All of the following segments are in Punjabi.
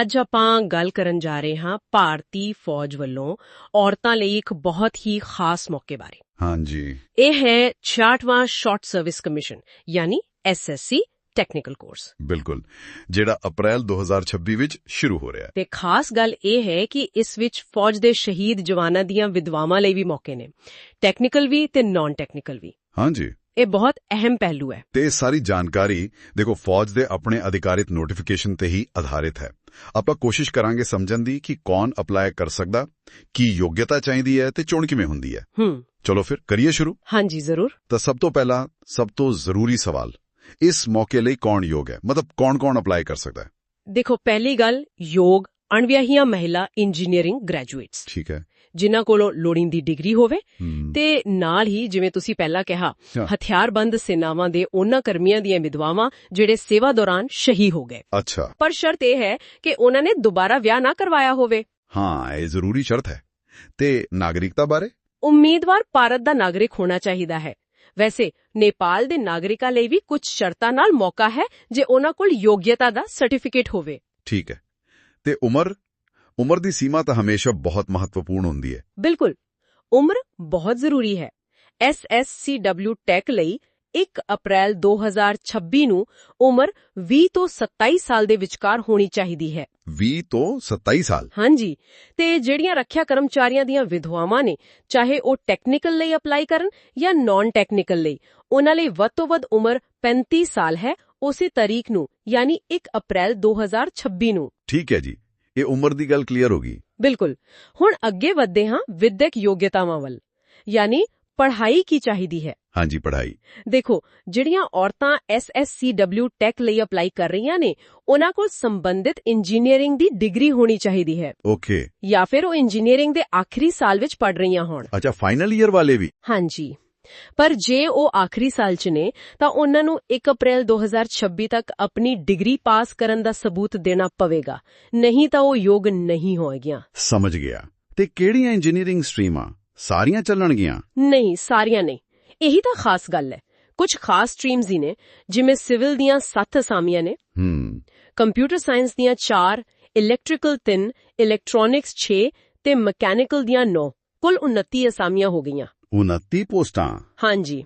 ਅੱਜ ਆਪਾਂ ਗੱਲ ਕਰਨ ਜਾ ਰਹੇ ਹਾਂ ਭਾਰਤੀ ਫੌਜ ਵੱਲੋਂ ਔਰਤਾਂ ਲਈ ਇੱਕ ਬਹੁਤ ਹੀ ਖਾਸ ਮੌਕੇ ਬਾਰੇ। ਹਾਂਜੀ। ਇਹ ਹੈ 66ਵਾਂ ਸ਼ਾਰਟ ਸਰਵਿਸ ਕਮਿਸ਼ਨ ਯਾਨੀ ਐਸਐਸਸੀ ਟੈਕਨੀਕਲ ਕੋਰਸ। ਬਿਲਕੁਲ। ਜਿਹੜਾ ਅਪ੍ਰੈਲ 2026 ਵਿੱਚ ਸ਼ੁਰੂ ਹੋ ਰਿਹਾ ਹੈ। ਤੇ ਖਾਸ ਗੱਲ ਇਹ ਹੈ ਕਿ ਇਸ ਵਿੱਚ ਫੌਜ ਦੇ ਸ਼ਹੀਦ ਜਵਾਨਾਂ ਦੀਆਂ ਵਿਧਵਾਵਾਂ ਲਈ ਵੀ ਮੌਕੇ ਨੇ। ਟੈਕਨੀਕਲ ਵੀ ਤੇ ਨਾਨ ਟੈਕਨੀਕਲ ਵੀ। ਹਾਂਜੀ। ਇਹ ਬਹੁਤ ਅਹਿਮ ਪਹਿਲੂ ਹੈ ਤੇ ਇਹ ਸਾਰੀ ਜਾਣਕਾਰੀ ਦੇਖੋ ਫੌਜ ਦੇ ਆਪਣੇ ਅਧਿਕਾਰਿਤ ਨੋਟੀਫਿਕੇਸ਼ਨ ਤੇ ਹੀ ਆਧਾਰਿਤ ਹੈ ਆਪਾਂ ਕੋਸ਼ਿਸ਼ ਕਰਾਂਗੇ ਸਮਝਣ ਦੀ ਕਿ ਕੌਣ ਅਪਲਾਈ ਕਰ ਸਕਦਾ ਕੀ ਯੋਗਤਾ ਚਾਹੀਦੀ ਹੈ ਤੇ ਚੋਣ ਕਿਵੇਂ ਹੁੰਦੀ ਹੈ ਹੂੰ ਚਲੋ ਫਿਰ ਕਰੀਏ ਸ਼ੁਰੂ ਹਾਂਜੀ ਜ਼ਰੂਰ ਤਾਂ ਸਭ ਤੋਂ ਪਹਿਲਾਂ ਸਭ ਤੋਂ ਜ਼ਰੂਰੀ ਸਵਾਲ ਇਸ ਮੌਕੇ ਲਈ ਕੌਣ ਯੋਗ ਹੈ ਮਤਲਬ ਕੌਣ-ਕੌਣ ਅਪਲਾਈ ਕਰ ਸਕਦਾ ਹੈ ਦੇਖੋ ਪਹਿਲੀ ਗੱਲ ਯੋਗ ਅਣਵਿਆਹੀਆਂ ਮਹਿਲਾ ਇੰਜੀਨੀਅਰਿੰਗ ਗ੍ਰੈਜੂਏਟਸ ਠੀਕ ਹੈ ਜਿਨ੍ਹਾਂ ਕੋਲੋਂ ਲੋੜੀਂਦੀ ਡਿਗਰੀ ਹੋਵੇ ਤੇ ਨਾਲ ਹੀ ਜਿਵੇਂ ਤੁਸੀਂ ਪਹਿਲਾਂ ਕਿਹਾ। ਹਥਿਆਰਬੰਦ ਸੈਨਾਵਾਂ ਦੇ ਉਹਨਾਂ ਕਰਮੀਆਂ ਦੀਆਂ ਵਿਧਵਾਵਾਂ ਜਿਹੜੇ ਸੇਵਾ ਦੌਰਾਨ ਸ਼ਹੀਦ ਹੋ ਗਏ। ਅੱਛਾ। ਪਰ ਸ਼ਰਤ ਇਹ ਹੈ ਕਿ ਉਹਨਾਂ ਨੇ ਦੁਬਾਰਾ ਵਿਆਹ ਨਾ ਕਰਵਾਇਆ ਹੋਵੇ। ਹਾਂ ਇਹ ਜ਼ਰੂਰੀ ਸ਼ਰਤ ਹੈ। ਤੇ ਨਾਗਰਿਕਤਾ ਬਾਰੇ? ਉਮੀਦਵਾਰ ਭਾਰਤ ਦਾ ਨਾਗਰਿਕ ਹੋਣਾ ਚਾਹੀਦਾ ਹੈ। ਵੈਸੇ ਨੇਪਾਲ ਦੇ ਨਾਗਰਿਕਾਂ ਲਈ ਵੀ ਕੁਝ ਸ਼ਰਤਾਂ ਨਾਲ ਮੌਕਾ ਹੈ ਜੇ ਉਹਨਾਂ ਕੋਲ ਯੋਗਤਾ ਦਾ ਸਰਟੀਫਿਕੇਟ ਹੋਵੇ। ਠੀਕ ਹੈ। ਤੇ ਉਮਰ? ਉਮਰ ਦੀ ਸੀਮਾ ਤਾਂ ਹਮੇਸ਼ਾ ਬਹੁਤ ਮਹੱਤਵਪੂਰਨ ਹੁੰਦੀ ਹੈ। ਬਿਲਕੁਲ। ਉਮਰ ਬਹੁਤ ਜ਼ਰੂਰੀ ਹੈ। SSCW ਟੈਕ ਲਈ 1 ਅਪ੍ਰੈਲ 2026 ਨੂੰ ਉਮਰ 20 ਤੋਂ 27 ਸਾਲ ਦੇ ਵਿਚਕਾਰ ਹੋਣੀ ਚਾਹੀਦੀ ਹੈ। 20 ਤੋਂ 27 ਸਾਲ। ਹਾਂਜੀ। ਤੇ ਜਿਹੜੀਆਂ ਰੱਖਿਆ ਕਰਮਚਾਰੀਆਂ ਦੀਆਂ ਵਿਧਵਾਵਾਂ ਨੇ ਚਾਹੇ ਉਹ ਟੈਕਨੀਕਲ ਲਈ ਅਪਲਾਈ ਕਰਨ ਜਾਂ ਨਾਨ ਟੈਕਨੀਕਲ ਲਈ ਉਹਨਾਂ ਲਈ ਵੱਧ ਤੋਂ ਵੱਧ ਉਮਰ 35 ਸਾਲ ਹੈ ਉਸੇ ਤਾਰੀਖ ਨੂੰ ਯਾਨੀ 1 ਅਪ੍ਰੈਲ 2026 ਨੂੰ। ਠੀਕ ਹੈ ਜੀ। ਇਹ ਉਮਰ ਦੀ ਗੱਲ ਕਲੀਅਰ ਹੋ ਗਈ ਬਿਲਕੁਲ ਹੁਣ ਅੱਗੇ ਵਧਦੇ ਹਾਂ ਵਿਦਿਅਕ ਯੋਗਤਾਵਾਂ ਵੱਲ ਯਾਨੀ ਪੜ੍ਹਾਈ ਕੀ ਚਾਹੀਦੀ ਹੈ ਹਾਂਜੀ ਪੜ੍ਹਾਈ ਦੇਖੋ ਜਿਹੜੀਆਂ ਔਰਤਾਂ SSCW ਟੈਕ ਲਈ ਅਪਲਾਈ ਕਰ ਰਹੀਆਂ ਨੇ ਉਹਨਾਂ ਕੋਲ ਸੰਬੰਧਿਤ ਇੰਜੀਨੀਅਰਿੰਗ ਦੀ ਡਿਗਰੀ ਹੋਣੀ ਚਾਹੀਦੀ ਹੈ ਓਕੇ ਜਾਂ ਫਿਰ ਉਹ ਇੰਜੀਨੀਅਰਿੰਗ ਦੇ ਆਖਰੀ ਸਾਲ ਵਿੱਚ ਪੜ ਰਹੀਆਂ ਹੋਣ ਅੱਛਾ ਫਾਈਨਲ ਈਅਰ ਵਾਲੇ ਵੀ ਹਾਂਜੀ ਪਰ ਜੇ ਉਹ ਆਖਰੀ ਸਾਲ 'ਚ ਨੇ ਤਾਂ ਉਹਨਾਂ ਨੂੰ 1 ਅਪ੍ਰੈਲ 2026 ਤੱਕ ਆਪਣੀ ਡਿਗਰੀ ਪਾਸ ਕਰਨ ਦਾ ਸਬੂਤ ਦੇਣਾ ਪਵੇਗਾ। ਨਹੀਂ ਤਾਂ ਉਹ ਯੋਗ ਨਹੀਂ ਹੋਏਗੀਆਂ ਸਮਝ ਗਿਆ। ਤੇ ਕਿਹੜੀਆਂ ਇੰਜੀਨੀਅਰਿੰਗ ਸਟਰੀਮਾਂ ਸਾਰੀਆਂ ਚੱਲਣਗੀਆਂ? ਨਹੀਂ ਸਾਰੀਆਂ ਨਹੀਂ ਇਹੀ ਤਾਂ ਖਾਸ ਗੱਲ ਹੈ। ਕੁਝ ਖਾਸ ਸਟਰੀਮਸ ਹੀ ਨੇ ਜਿਵੇਂ ਸਿਵਲ ਦੀਆਂ 7 ਅਸਾਮੀਆਂ ਨੇ। ਹਮ ਕੰਪਿਊਟਰ ਸਾਇੰਸ ਦੀਆਂ 4 ਇਲੈਕਟ੍ਰੀਕਲ 3 ਇਲੈਕਟ੍ਰੋਨਿਕਸ 6 ਤੇ ਮਕੈਨੀਕਲ ਦੀਆਂ 9 ਕੁੱਲ 29 ਅਸਾਮੀਆਂ ਹੋ ਗਈਆਂ। 29 ਪੋਸਟਾਂ। ਹਾਂਜੀ।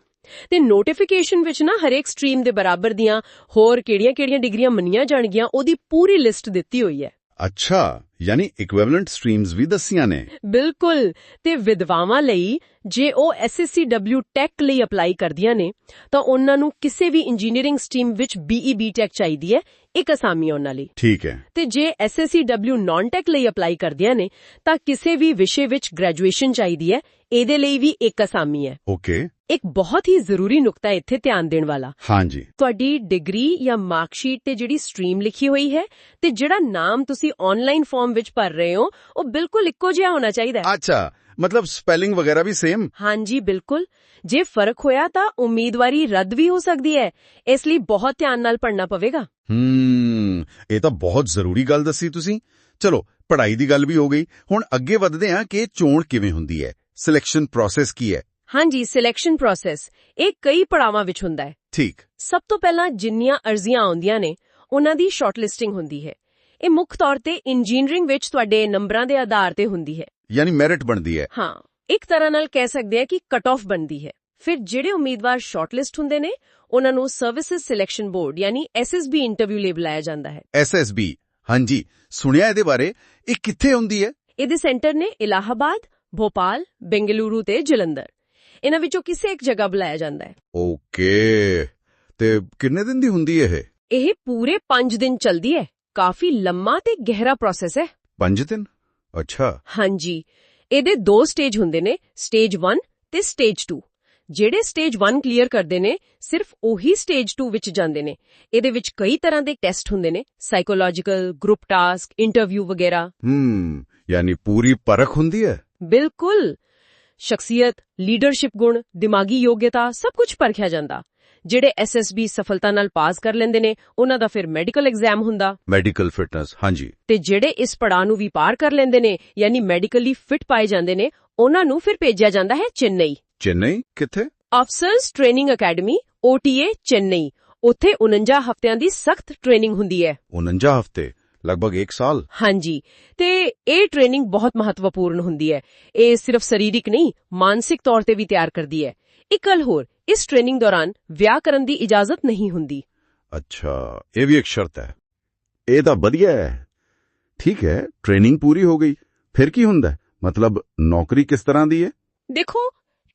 ਤੇ ਨੋਟੀਫਿਕੇਸ਼ਨ ਵਿੱਚ ਨਾ ਹਰੇਕ ਸਟਰੀਮ ਦੇ ਬਰਾਬਰ ਦੀਆਂ ਹੋਰ ਕਿਹੜੀਆਂ-ਕਿਹੜੀਆਂ ਡਿਗਰੀਆਂ ਮੰਨੀਆਂ ਜਾਣਗੀਆਂ ਉਹਦੀ ਪੂਰੀ ਲਿਸਟ ਦਿੱਤੀ ਹੋਈ ਹੈ। ਅੱਛਾ ਯਾਨੀ ਇਕੁਇਵਲੈਂਟ ਸਟਰੀਮਸ ਵੀ ਦੱਸੀਆਂ ਨੇ। ਬਿਲਕੁਲ। ਤੇ ਵਿਧਵਾਵਾਂ ਲਈ ਜੇ ਉਹ SSCW ਟੈਕ ਲਈ ਅਪਲਾਈ ਕਰਦੀਆਂ ਨੇ ਤਾਂ ਉਹਨਾਂ ਨੂੰ ਕਿਸੇ ਵੀ ਇੰਜੀਨੀਅਰਿੰਗ ਸਟਰੀਮ ਵਿੱਚ BE ਟੈਕ ਚਾਹੀਦੀ ਹੈ। ਇੱਕ ਅਸਾਮੀ ਉਹਨਾਂ ਲਈ। ਠੀਕ ਹੈ। ਤੇ ਜੇ SSCW ਨਾਨ ਟੈਕ ਲਈ ਅਪਲਾਈ ਕਰਦੀਆਂ ਨੇ ਤਾਂ ਕਿਸੇ ਵੀ ਵਿਸ਼ੇ ਵਿੱਚ ਗ੍ਰੈਜੂਏਸ਼ਨ ਚਾਹੀਦੀ ਹੈ। ਇਹਦੇ ਲਈ ਵੀ ਇੱਕ ਅਸਾਮੀ ਹੈ। ਓਕੇ। ਇੱਕ ਬਹੁਤ ਹੀ ਜ਼ਰੂਰੀ ਨੁਕਤਾ ਇੱਥੇ ਧਿਆਨ ਦੇਣ ਵਾਲਾ। ਹਾਂਜੀ। ਤੁਹਾਡੀ ਡਿਗਰੀ ਜਾਂ ਮਾਰਕਸ਼ੀਟ ਤੇ ਜਿਹੜੀ ਸਟਰੀਮ ਲਿਖੀ ਹੋਈ ਹੈ ਤੇ ਜਿਹੜਾ ਨਾਮ ਤੁਸੀਂ ਆਨਲਾਈਨ ਫਾਰਮ ਵਿੱਚ ਭਰ ਰਹੇ ਹੋ ਉਹ ਬਿਲਕੁਲ ਇੱਕੋ ਜਿਹਾ ਹੋਣਾ ਚਾਹੀਦਾ ਹੈ। ਅੱਛਾ। ਮਤਲਬ ਸਪੈਲਿੰਗ ਵਗੈਰਾ ਵੀ ਸੇਮ ਹਾਂਜੀ ਬਿਲਕੁਲ। ਜੇ ਫ਼ਰਕ ਹੋਇਆ ਤਾਂ ਉਮੀਦਵਾਰੀ ਰੱਦ ਵੀ ਹੋ ਸਕਦੀ ਹੈ। ਇਸ ਲਈ ਬਹੁਤ ਧਿਆਨ ਨਾਲ ਪੜਨਾ ਪਵੇਗਾ। ਹੂੰ ਇਹ ਤਾਂ ਬਹੁਤ ਜ਼ਰੂਰੀ ਗੱਲ ਦੱਸੀ ਤੁਸੀਂ। ਚਲੋ ਪੜ੍ਹਾਈ ਦੀ ਗੱਲ ਵੀ ਹੋ ਗਈ। ਹੁਣ ਅੱਗੇ ਵਧਦੇ ਹਾਂ ਕਿ ਚੋਣ ਕਿਵੇਂ ਹੁੰਦੀ ਹੈ। ਸਿਲੈਕਸ਼ਨ ਪ੍ਰੋਸੈਸ ਕੀ ਹੈ? ਹਾਂਜੀ ਸਿਲੈਕਸ਼ਨ ਪ੍ਰੋਸੈਸ ਇਹ ਕਈ ਪੜਾਵਾਂ ਵਿੱਚ ਹੁੰਦਾ ਹੈ। ਠੀਕ। ਸਭ ਤੋਂ ਪਹਿਲਾਂ ਜਿੰਨੀਆਂ ਅਰਜ਼ੀਆਂ ਆਉਂਦੀਆਂ ਨੇ ਉਹਨਾਂ ਦੀ ਸ਼ਾਰਟਲਿਸਟਿੰਗ ਹੁੰਦੀ ਹੈ। ਇਹ ਮੁੱਖ ਤੌਰ ਤੇ ਇੰਜੀਨੀਅਰਿੰਗ ਵਿੱਚ ਤੁਹਾਡੇ ਨੰਬਰਾਂ ਦੇ ਆਧਾਰ ਤੇ ਹੁੰਦੀ ਹੈ। ਯਾਨੀ ਮੈਰਿਟ ਬਣਦੀ ਹੈ। ਹਾਂ ਇੱਕ ਤਰ੍ਹਾਂ ਨਾਲ ਕਹਿ ਸਕਦੇ ਆ ਕਿ ਕਟ ਆਫ ਬਣਦੀ ਹੈ। ਫਿਰ ਜਿਹੜੇ ਉਮੀਦਵਾਰ ਸ਼ਾਰਟਲਿਸਟ ਹੁੰਦੇ ਨੇ ਉਹਨਾਂ ਨੂੰ ਸਰਵਿਸਿਜ਼ ਸਿਲੈਕਸ਼ਨ ਬੋਰਡ ਯਾਨੀ ਐਸਐਸਬੀ ਇੰਟਰਵਿਊ ਲਈ ਬੁਲਾਇਆ ਜਾਂਦਾ ਹੈ। ਐਸਐਸਬੀ ਹਾਂਜੀ ਸੁਣਿਆ ਇਹਦੇ ਬਾਰੇ? ਇਹ ਕਿੱਥੇ ਹੁੰਦੀ ਹੈ? ਇਹਦੇ ਸੈਂਟਰ ਨੇ ਇਲਾਹਾਬਾਦ ਭੋਪਾਲ ਬੈਂਗਲੁਰੂ ਤੇ ਜਲੰਧਰ। ਇਹਨਾਂ ਵਿੱਚੋਂ ਕਿਸੇ ਇੱਕ ਜਗ੍ਹਾ ਬੁਲਾਇਆ ਜਾਂਦਾ ਹੈ। ਓਕੇ ਤੇ ਕਿੰਨੇ ਦਿਨ ਦੀ ਹੁੰਦੀ ਹੈ ਇਹ? ਇਹ ਪੂਰੇ 5 ਦਿਨ ਚੱਲਦੀ ਹੈ। ਕਾਫੀ ਲੰਮਾ ਤੇ ਗਹਿਰਾ ਪ੍ਰੋਸੈਸ ਹੈ। 5 ਦਿਨ? ਅੱਛਾ। ਹਾਂਜੀ। ਇਹਦੇ ਦੋ ਸਟੇਜ ਹੁੰਦੇ ਨੇ ਸਟੇਜ 1 ਤੇ ਸਟੇਜ 2 ਜਿਹੜੇ ਸਟੇਜ 1 ਕਲੀਅਰ ਕਰਦੇ ਨੇ ਸਿਰਫ ਉਹੀ ਸਟੇਜ 2 ਵਿੱਚ ਜਾਂਦੇ ਨੇ। ਇਹਦੇ ਵਿੱਚ ਕਈ ਤਰ੍ਹਾਂ ਦੇ ਟੈਸਟ ਹੁੰਦੇ ਨੇ ਸਾਈਕੋਲੋਜੀਕਲ ਗਰੁੱਪ ਟਾਸਕ ਇੰਟਰਵਿਊ ਵਗੈਰਾ। ਹੂੰ ਯਾਨੀ ਪੂਰੀ ਪਰਖ ਹੁੰਦੀ ਹੈ? ਬਿਲਕੁਲ। ਸ਼ਖਸੀਅਤ ਲੀਡਰਸ਼ਿਪ ਗੁਣ ਦਿਮਾਗੀ ਯੋਗਤਾ ਸਭ ਕੁਝ ਪਰਖਿਆ ਜਾਂਦਾ। ਜਿਹੜੇ ਐਸਐਸਬੀ ਸਫਲਤਾ ਨਾਲ ਪਾਸ ਕਰ ਲੈਂਦੇ ਨੇ ਉਹਨਾਂ ਦਾ ਫਿਰ ਮੈਡੀਕਲ ਐਗਜ਼ਾਮ ਹੁੰਦਾ। ਮੈਡੀਕਲ ਫਿਟਨੈਸ ਹਾਂਜੀ। ਤੇ ਜਿਹੜੇ ਇਸ ਪੜਾਅ ਨੂੰ ਵੀ ਪਾਰ ਕਰ ਲੈਂਦੇ ਨੇ ਯਾਨੀ ਮੈਡੀਕਲੀ ਫਿਟ ਪਾਏ ਜਾਂਦੇ ਨੇ ਉਹਨਾਂ ਨੂੰ ਫਿਰ ਭੇਜਿਆ ਜਾਂਦਾ ਹੈ ਚੇਨਈ। ਚੇਨਈ? ਕਿੱਥੇ? Officers training academy OTA Chennai. ਉੱਥੇ 49 ਹਫ਼ਤਿਆਂ ਦੀ ਸਖਤ ਟ੍ਰੇਨਿੰਗ ਹੁੰਦੀ ਹੈ। 49 ਹਫ਼ਤੇ? ਲਗਭਗ 1 ਸਾਲ? ਹਾਂਜੀ। ਤੇ ਇਹ ਟ੍ਰੇਨਿੰਗ ਬਹੁਤ ਮਹੱਤਵਪੂਰਨ ਹੁੰਦੀ ਹੈ। ਇਹ ਸਿਰਫ ਸਰੀਰਕ ਨਹੀਂ ਮਾਨਸਿਕ ਤੌਰ ਤੇ ਵੀ ਤਿਆਰ ਕਰਦੀ ਹੈ। ਇੱਕ ਗੱਲ ਹੋਰ ਇਸ ਟ੍ਰੇਨਿੰਗ ਦੌਰਾਨ ਵਿਆਹ ਕਰਨ ਦੀ ਇਜਾਜ਼ਤ ਨਹੀਂ ਹੁੰਦੀ। ਅੱਛਾ ਇਹ ਵੀ ਇੱਕ ਸ਼ਰਤ ਹੈ। ਇਹ ਤਾਂ ਵਧੀਆ ਹੈ। ਠੀਕ ਹੈ ਟ੍ਰੇਨਿੰਗ ਪੂਰੀ ਹੋ ਗਈ। ਫਿਰ ਕੀ ਹੁੰਦਾ? ਮਤਲਬ ਨੌਕਰੀ ਕਿਸ ਤਰ੍ਹਾਂ ਦੀ ਹੈ? ਦੇਖੋ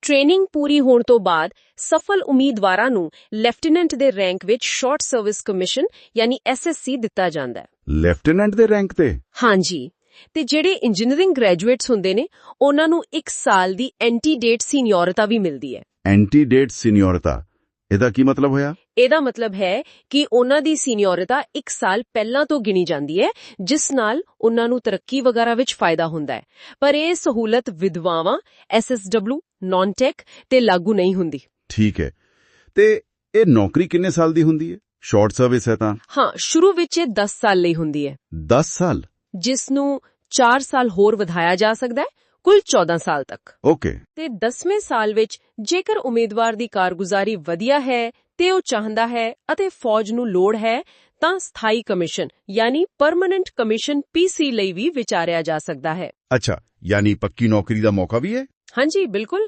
ਟ੍ਰੇਨਿੰਗ ਪੂਰੀ ਹੋਣ ਤੋਂ ਬਾਅਦ ਸਫਲ ਉਮੀਦਵਾਰਾਂ ਨੂੰ ਲੈਫਟੀਨੈਂਟ ਦੇ ਰੈਂਕ ਵਿੱਚ ਸ਼ਾਰਟ ਸਰਵਿਸ ਕਮਿਸ਼ਨ ਯਾਨੀ ਐਸਐਸਸੀ ਦਿੱਤਾ ਜਾਂਦਾ ਹੈ। ਲੈਫਟੀਨੈਂਟ ਦੇ ਰੈਂਕ ਤੇ? ਹਾਂਜੀ। ਤੇ ਜਿਹੜੇ ਇੰਜੀਨੀਅਰਿੰਗ ਗ੍ਰੈਜੂਏਟਸ ਹੁੰਦੇ ਨੇ ਉਹਨਾਂ ਨੂੰ 1 ਸਾਲ ਦੀ ਐਂਟੀਡੇਟ ਸੀਨੀਅਰਤਾ ਵੀ ਮਿਲਦੀ ਹੈ। ਐਂਟੀਡੇਟ ਸੀਨੀਅਰਤਾ ਇਹਦਾ ਕੀ ਮਤਲਬ ਹੋਇਆ? ਇਹਦਾ ਮਤਲਬ ਹੈ ਕਿ ਉਹਨਾਂ ਦੀ ਸੀਨੀਅਰਤਾ 1 ਸਾਲ ਪਹਿਲਾਂ ਤੋਂ ਗਿਣੀ ਜਾਂਦੀ ਹੈ ਜਿਸ ਨਾਲ ਉਹਨਾਂ ਨੂੰ ਤਰੱਕੀ ਵਗੈਰਾ ਵਿੱਚ ਫਾਇਦਾ ਹੁੰਦਾ ਹੈ। ਪਰ ਇਹ ਸਹੂਲਤ ਵਿਧਵਾਵਾਂ ਐਸਐਸਡਬਲਯੂ ਨਾਨ ਟੈਕ ਤੇ ਲਾਗੂ ਨਹੀਂ ਹੁੰਦੀ। ਠੀਕ ਹੈ। ਤੇ ਇਹ ਨੌਕਰੀ ਕਿੰਨੇ ਸਾਲ ਦੀ ਹੁੰਦੀ ਹੈ? ਸ਼ਾਰਟ ਸਰਵਿਸ ਹੈ ਤਾਂ? ਹਾਂ ਸ਼ੁਰੂ ਵਿੱਚ ਇਹ 10 ਸਾਲ ਲਈ ਹੁੰਦੀ ਹੈ। 10 ਸਾਲ? ਜਿਸ ਨੂੰ 4 ਸਾਲ ਹੋਰ ਵਧਾਇਆ ਜਾ ਸਕਦਾ ਹੈ ਕੁੱਲ 14 ਸਾਲ ਤੱਕ। ਓਕੇ ਤੇ 10ਵੇਂ ਸਾਲ ਵਿੱਚ ਜੇਕਰ ਉਮੀਦਵਾਰ ਦੀ ਕਾਰਗੁਜ਼ਾਰੀ ਵਧੀਆ ਹੈ ਤੇ ਉਹ ਚਾਹੁੰਦਾ ਹੈ ਅਤੇ ਫੌਜ ਨੂੰ ਲੋੜ ਹੈ ਤਾਂ ਸਥਾਈ ਕਮਿਸ਼ਨ ਯਾਨੀ ਪਰਮਨੈਂਟ ਕਮਿਸ਼ਨ ਪੀਸੀ ਲਈ ਵੀ ਵਿਚਾਰਿਆ ਜਾ ਸਕਦਾ ਹੈ। ਅੱਛਾ ਯਾਨੀ ਪੱਕੀ ਨੌਕਰੀ ਦਾ ਮੌਕਾ ਵੀ ਹੈ? ਹਾਂਜੀ ਬਿਲਕੁਲ।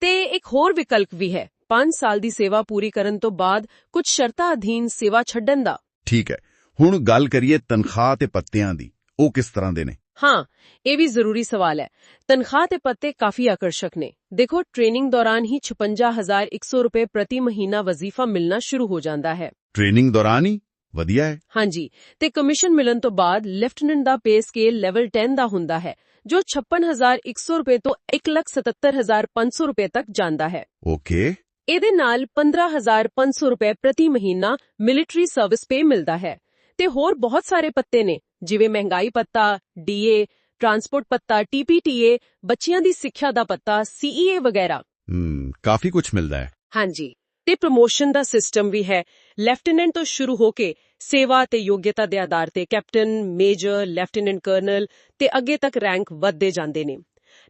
ਤੇ ਇੱਕ ਹੋਰ ਵਿਕਲਪ ਵੀ ਹੈ 5 ਸਾਲ ਦੀ ਸੇਵਾ ਪੂਰੀ ਕਰਨ ਤੋਂ ਬਾਅਦ ਕੁਝ ਸ਼ਰਤਾਂ ਅਧੀਨ ਸੇਵਾ ਛੱਡਣ ਦਾ। ਠੀਕ ਹੈ। ਹੁਣ ਗੱਲ ਕਰੀਏ ਤਨਖਾਹ ਤੇ ਪੱਤਿਆਂ ਦੀ ਉਹ ਕਿਸ ਤਰ੍ਹਾਂ ਦੇ ਨੇ? ਹਾਂ ਇਹ ਵੀ ਜ਼ਰੂਰੀ ਸਵਾਲ ਹੈ। ਤਨਖਾਹ ਤੇ ਪੱਤੇ ਕਾਫੀ ਆਕਰਸ਼ਕ ਨੇ। ਦੇਖੋ ਟ੍ਰੇਨਿੰਗ ਦੌਰਾਨ ਹੀ 56100 ਰੁਪਏ ਪ੍ਰਤੀ ਮਹੀਨਾ ਵਜ਼ੀਫਾ ਮਿਲਣਾ ਸ਼ੁਰੂ ਹੋ ਜਾਂਦਾ ਹੈ। ਟ੍ਰੇਨਿੰਗ ਦੌਰਾਨ ਹੀ? ਵਧੀਆ ਹੈ। ਹਾਂਜੀ ਤੇ ਕਮਿਸ਼ਨ ਮਿਲਣ ਤੋਂ ਬਾਅਦ ਲੈਫਟੀਨੈਂਟ ਦਾ ਪੇ ਸਕੇਲ ਲੈਵਲ 10 ਦਾ ਹੁੰਦਾ ਹੈ ਜੋ 56100 ਰੁਪਏ ਤੋਂ 177500 ਰੁਪਏ ਤੱਕ ਜਾਂਦਾ ਹੈ। ਓਕੇ। ਇਹਦੇ ਨਾਲ 15500 ਰੁਪਏ ਪ੍ਰਤੀ ਮਹੀਨਾ ਮਿਲਟਰੀ ਸਰਵਿਸ ਪੇ ਮਿਲਦਾ ਹੈ। ਤੇ ਹੋਰ ਬਹੁਤ ਸਾਰੇ ਪੱਤੇ ਨੇ ਜਿਵੇਂ ਮਹਿੰਗਾਈ ਪੱਤਾ ਡੀਏ ਟਰਾਂਸਪੋਰਟ ਪੱਤਾ ਟੀਪੀਟੀਏ ਬੱਚਿਆਂ ਦੀ ਸਿੱਖਿਆ ਦਾ ਪੱਤਾ ਸੀਈਏ ਵਗੈਰਾ। ਹਮ ਕਾਫੀ ਕੁਝ ਮਿਲਦਾ ਹੈ। ਹਾਂਜੀ ਤੇ ਪ੍ਰਮੋਸ਼ਨ ਦਾ ਸਿਸਟਮ ਵੀ ਹੈ। ਲੈਫਟੀਨੈਂਟ ਤੋਂ ਸ਼ੁਰੂ ਹੋ ਕੇ ਸੇਵਾ ਤੇ ਯੋਗਤਾ ਦੇ ਆਧਾਰ ਤੇ ਕੈਪਟਨ ਮੇਜਰ ਲੈਫਟੀਨੈਂਟ ਕਰਨਲ ਤੇ ਅੱਗੇ ਤੱਕ ਰੈਂਕ ਵੱਧਦੇ ਜਾਂਦੇ ਨੇ।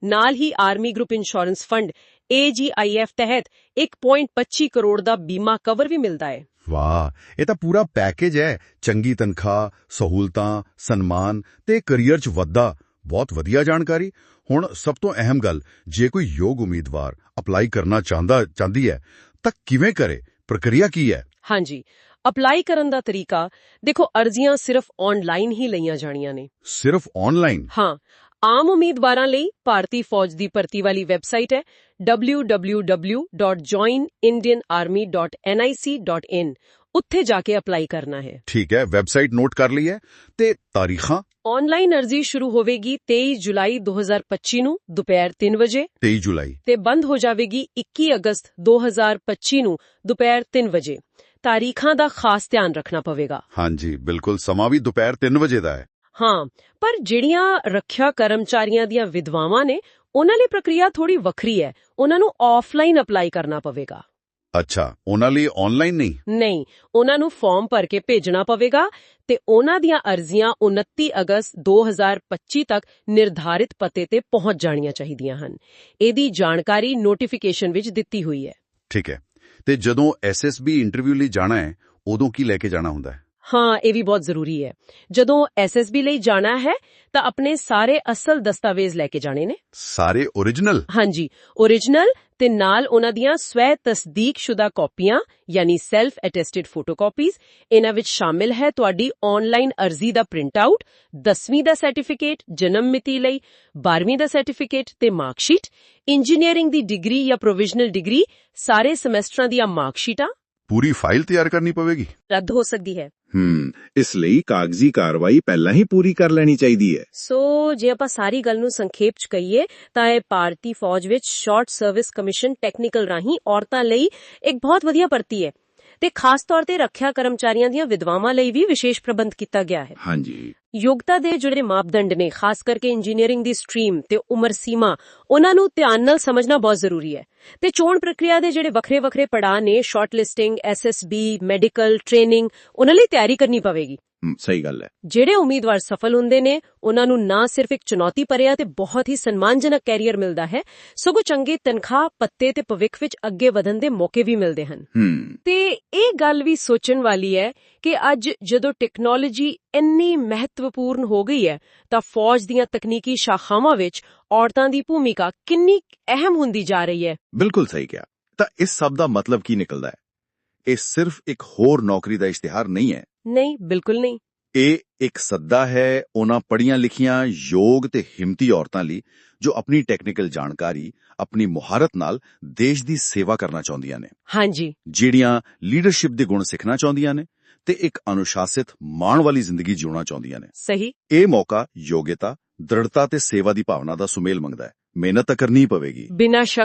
ਨਾਲ ਹੀ army group insurance fund AGIF ਤਹਿਤ 1.25 ਕਰੋੜ ਦਾ ਬੀਮਾ ਕਵਰ ਵੀ ਮਿਲਦਾ ਹੈ। ਵਾਹ ਇਹ ਤਾਂ ਪੂਰਾ ਪੈਕੇਜ ਹੈ। ਚੰਗੀ ਤਨਖਾਹ ਸਹੂਲਤਾਂ ਸਨਮਾਨ ਤੇ ਕੈਰੀਅਰ 'ਚ ਵਾਧਾ ਬਹੁਤ ਵਧੀਆ ਜਾਣਕਾਰੀ। ਹੁਣ ਸਭ ਤੋਂ ਅਹਿਮ ਗੱਲ ਜੇ ਕੋਈ ਯੋਗ ਉਮੀਦਵਾਰ ਅਪਲਾਈ ਕਰਨਾ ਚਾਹੁੰਦਾ ਚਾਹੁੰਦੀ ਹੈ ਤਾਂ ਕਿਵੇਂ ਕਰੇ? ਪ੍ਰਕਿਰਿਆ ਕੀ ਹੈ? ਹਾਂਜੀ ਅਪਲਾਈ ਕਰਨ ਦਾ ਤਰੀਕਾ ਦੇਖੋ ਅਰਜ਼ੀਆਂ ਸਿਰਫ ਆਨਲਾਈਨ ਹੀ ਲਈਆਂ ਜਾਣੀਆਂ ਨੇ। ਸਿਰਫ ਆਨਲਾਈਨ ਹਾਂ ਆਮ ਉਮੀਦਵਾਰਾਂ ਲਈ ਭਾਰਤੀ ਫੌਜ ਦੀ ਭਰਤੀ ਵਾਲੀ ਵੈਬਸਾਈਟ ਹੈ www.joinindianarmy.nic.in ਉੱਥੇ ਜਾ ਕੇ ਅਪਲਾਈ ਕਰਨਾ ਹੈ। ਠੀਕ ਹੈ ਵੈਬਸਾਈਟ ਨੋਟ ਕਰ ਲਈ ਹੈ ਤੇ ਤਾਰੀਖਾਂ? ਆਨਲਾਈਨ ਅਰਜ਼ੀ ਸ਼ੁਰੂ ਹੋਵੇਗੀ 23 ਜੁਲਾਈ 2025 ਨੂੰ ਦੁਪਹਿਰ 3 ਵਜੇ। 23 ਜੁਲਾਈ। ਤੇ ਬੰਦ ਹੋ ਜਾਵੇਗੀ 21 ਅਗਸਤ 2025 ਨੂੰ ਦੁਪਹਿਰ 3 ਵਜੇ। ਤਾਰੀਖਾਂ ਦਾ ਖਾਸ ਧਿਆਨ ਰੱਖਣਾ ਪਵੇਗਾ। ਹਾਂਜੀ ਬਿਲਕੁਲ ਸਮਾਂ ਵੀ ਦੁਪਹਿਰ 3 ਵਜੇ ਦਾ ਹੈ। ਹਾਂ ਪਰ ਜਿਹੜੀਆਂ ਰੱਖਿਆ ਕਰਮਚਾਰੀਆਂ ਦੀਆਂ ਵਿਧਵਾਵਾਂ ਨੇ ਉਹਨਾਂ ਲਈ ਪ੍ਰਕਿਰਿਆ ਥੋੜੀ ਵੱਖਰੀ ਹੈ। ਉਹਨਾਂ ਨੂੰ ਆਫਲਾਈਨ ਅਪਲਾਈ ਕਰਨਾ ਪਵੇਗਾ। ਅੱਛਾ ਉਹਨਾਂ ਲਈ ਆਨਲਾਈਨ ਨਹੀਂ? ਨਹੀਂ ਉਹਨਾਂ ਨੂੰ ਫਾਰਮ ਭਰ ਕੇ ਭੇਜਣਾ ਪਵੇਗਾ ਤੇ ਉਹਨਾਂ ਦੀਆਂ ਅਰਜ਼ੀਆਂ 29 ਅਗਸਤ 2025 ਤੱਕ ਨਿਰਧਾਰਿਤ ਪਤੇ ਤੇ ਪਹੁੰਚ ਜਾਣੀਆਂ ਚਾਹੀਦੀਆਂ ਹਨ। ਇਹਦੀ ਜਾਣਕਾਰੀ ਨੋਟੀਫਿਕੇਸ਼ਨ ਵਿੱਚ ਦਿੱਤੀ ਹੋਈ ਹੈ। ਠੀਕ ਹੈ। ਤੇ ਜਦੋਂ ਐਸਐਸਬੀ ਇੰਟਰਵਿਊ ਲਈ ਜਾਣਾ ਹੈ ਉਦੋਂ ਕੀ ਲੈ ਕੇ ਜਾਣਾ ਹੁੰਦਾ ਹੈ? ਹਾਂ ਇਹ ਵੀ ਬਹੁਤ ਜ਼ਰੂਰੀ ਹੈ। ਜਦੋਂ ਐਸਐਸਬੀ ਲਈ ਜਾਣਾ ਹੈ ਤਾਂ ਆਪਣੇ ਸਾਰੇ ਅਸਲ ਦਸਤਾਵੇਜ਼ ਲੈ ਕੇ ਜਾਣੇ ਨੇ। ਸਾਰੇ origignal ਹਾਂਜੀ origignal ਤੇ ਨਾਲ ਉਹਨਾਂ ਦੀਆਂ ਸਵੈ ਤਸਦੀਕਸ਼ੁਦਾ ਕਾਪੀਆਂ ਯਾਨੀ ਸੈਲਫ ਅਟੈਸਟਡ ਫੋਟੋਕਾਪੀਜ਼ ਇਹਨਾਂ ਵਿੱਚ ਸ਼ਾਮਿਲ ਹੈ ਤੁਹਾਡੀ ਆਨਲਾਈਨ ਅਰਜ਼ੀ ਦਾ ਪ੍ਰਿੰਟ ਆਊਟ 10ਵੀਂ ਦਾ ਸਰਟੀਫਿਕੇਟ ਜਨਮ ਮਿਤੀ ਲਈ 12ਵੀਂ ਦਾ ਸਰਟੀਫਿਕੇਟ ਤੇ ਮਾਰਕਸ਼ੀਟ ਇੰਜੀਨੀਅਰਿੰਗ ਦੀ ਡਿਗਰੀ ਜਾਂ ਪ੍ਰੋਵੀਜ਼ਨਲ ਡਿਗਰੀ ਸਾਰੇ ਸਮੈਸਟਰਾਂ ਦੀਆਂ ਮਾਰਕਸ਼ੀਟਾਂ ਪੂਰੀ ਫਾਈਲ ਤਿਆਰ ਕਰਨੀ ਪਵੇਗੀ? ਰੱਦ ਹੋ ਸਕਦੀ ਹੈ। ਹਮ ਇਸ ਲਈ ਕਾਗਜ਼ੀ ਕਾਰਵਾਈ ਪਹਿਲਾਂ ਹੀ ਪੂਰੀ ਕਰ ਲੈਣੀ ਚਾਹੀਦੀ ਹੈ। ਸੋ ਜੇ ਆਪਾਂ ਸਾਰੀ ਗੱਲ ਨੂੰ ਸੰਖੇਪ ਚ ਕਹੀਏ ਤਾਂ ਇਹ ਭਾਰਤੀ ਫੌਜ ਵਿੱਚ ਸ਼ਾਰਟ ਸਰਵਿਸ ਕਮਿਸ਼ਨ ਟੈਕਨੀਕਲ ਰਾਹੀਂ ਔਰਤਾਂ ਲਈ ਇੱਕ ਬਹੁਤ ਵਧੀਆ ਭਰਤੀ ਹੈ ਤੇ ਖਾਸ ਤੌਰ ਤੇ ਰੱਖਿਆ ਕਰਮਚਾਰੀਆਂ ਦੀਆਂ ਵਿਧਵਾਵਾਂ ਲਈ ਵੀ ਵਿਸ਼ੇਸ਼ ਪ੍ਰਬੰਧ ਕੀਤਾ ਗਿਆ ਹੈ। ਹਾਂਜੀ। ਯੋਗਤਾ ਦੇ ਜਿਹੜੇ ਮਾਪਦੰਡ ਨੇ, ਖਾਸ ਕਰਕੇ ਇੰਜੀਨੀਅਰਿੰਗ ਦੀ ਸਟਰੀਮ ਤੇ ਉਮਰ ਸੀਮਾ, ਉਹਨਾਂ ਨੂੰ ਧਿਆਨ ਨਾਲ ਸਮਝਣਾ ਬਹੁਤ ਜ਼ਰੂਰੀ ਹੈ। ਤੇ ਚੋਣ ਪ੍ਰਕਿਰਿਆ ਦੇ ਜਿਹੜੇ ਵੱਖਰੇ ਵੱਖਰੇ ਪੜਾਅ ਨੇ short listing SSB medical training ਉਹਨਾਂ ਲਈ ਤਿਆਰੀ ਕਰਨੀ ਪਵੇਗੀ। ਸਹੀ ਗੱਲ ਹੈ। ਜਿਹੜੇ ਉਮੀਦਵਾਰ ਸਫਲ ਹੁੰਦੇ ਨੇ ਉਹਨਾਂ ਨੂੰ ਨਾ ਸਿਰਫ ਇੱਕ ਚੁਣੌਤੀ ਭਰਿਆ ਤੇ ਬਹੁਤ ਹੀ ਸਨਮਾਨਜਨਕ ਕੈਰੀਅਰ ਮਿਲਦਾ ਹੈ। ਸਗੋਂ ਚੰਗੇ ਤਨਖਾਹ ਪੱਤੇ ਤੇ ਭਵਿੱਖ ਵਿੱਚ ਅੱਗੇ ਵਧਣ ਦੇ ਮੌਕੇ ਵੀ ਮਿਲਦੇ ਹਨ। ਤੇ ਇਹ ਗੱਲ ਵੀ ਸੋਚਣ ਵਾਲੀ ਹੈ ਕਿ ਅੱਜ ਜਦੋਂ ਟੈਕਨੋਲੋਜੀ ਇੰਨੀ ਮਹੱਤਵਪੂਰਨ ਹੋ ਗਈ ਹੈ ਤਾਂ ਫੌਜ ਦੀਆਂ ਤਕਨੀਕੀ ਸ਼ਾਖਾਵਾਂ ਵਿੱਚ ਔਰਤਾਂ ਦੀ ਭੂਮਿਕਾ ਕਿੰਨੀ ਅਹਿਮ ਹੁੰਦੀ ਜਾ ਰਹੀ ਹੈ। ਬਿਲਕੁਲ ਸਹੀ ਕਿਹਾ। ਤਾਂ ਇਸ ਸਭ ਦਾ ਮਤਲਬ ਕੀ ਨਿਕਲਦਾ ਹੈ? ਇਹ ਸਿਰਫ ਇੱਕ ਹੋਰ ਨੌਕਰੀ ਦਾ ਇਸ਼ਤਿਹਾਰ ਨਹੀਂ ਹੈ। ਨਹੀਂ ਬਿਲਕੁਲ ਨਹੀਂ। ਇਹ ਇੱਕ ਸੱਦਾ ਹੈ ਉਹਨਾਂ ਪੜ੍ਹੀਆਂ ਲਿਖੀਆਂ ਯੋਗ ਤੇ ਹਿੰਮਤੀ ਔਰਤਾਂ ਲਈ ਜੋ ਆਪਣੀ ਟੈਕਨੀਕਲ ਜਾਣਕਾਰੀ ਆਪਣੀ ਮੁਹਾਰਤ ਨਾਲ ਦੇਸ਼ ਦੀ ਸੇਵਾ ਕਰਨਾ ਚਾਹੁੰਦੀਆਂ ਨੇ। ਹਾਂਜੀ। ਜਿਹੜੀਆਂ ਲੀਡਰਸ਼ਿਪ ਦੇ ਗੁਣ ਸਿੱਖਣਾ ਚਾਹੁੰਦੀਆਂ ਨੇ ਤੇ ਇੱਕ ਅਨੁਸ਼ਾਸਿਤ ਮਾਣ ਵਾਲੀ ਜ਼ਿੰਦਗੀ ਜਿਉਣਾ ਚਾਹੁੰਦੀਆਂ ਨੇ। ਸਹੀ। ਇਹ ਮੌਕਾ ਯੋਗਤਾ ਦ੍ਰਿੜਤਾ ਤੇ ਸੇਵਾ ਦੀ ਭਾਵਨਾ ਦਾ ਸੁਮੇਲ ਮੰਗਦਾ ਹੈ। ਮਿਹਨਤ ਤਾਂ ਕਰਨੀ ਪਵੇਗੀ। ਬਿਨਾਂ ਸ਼ੱਕ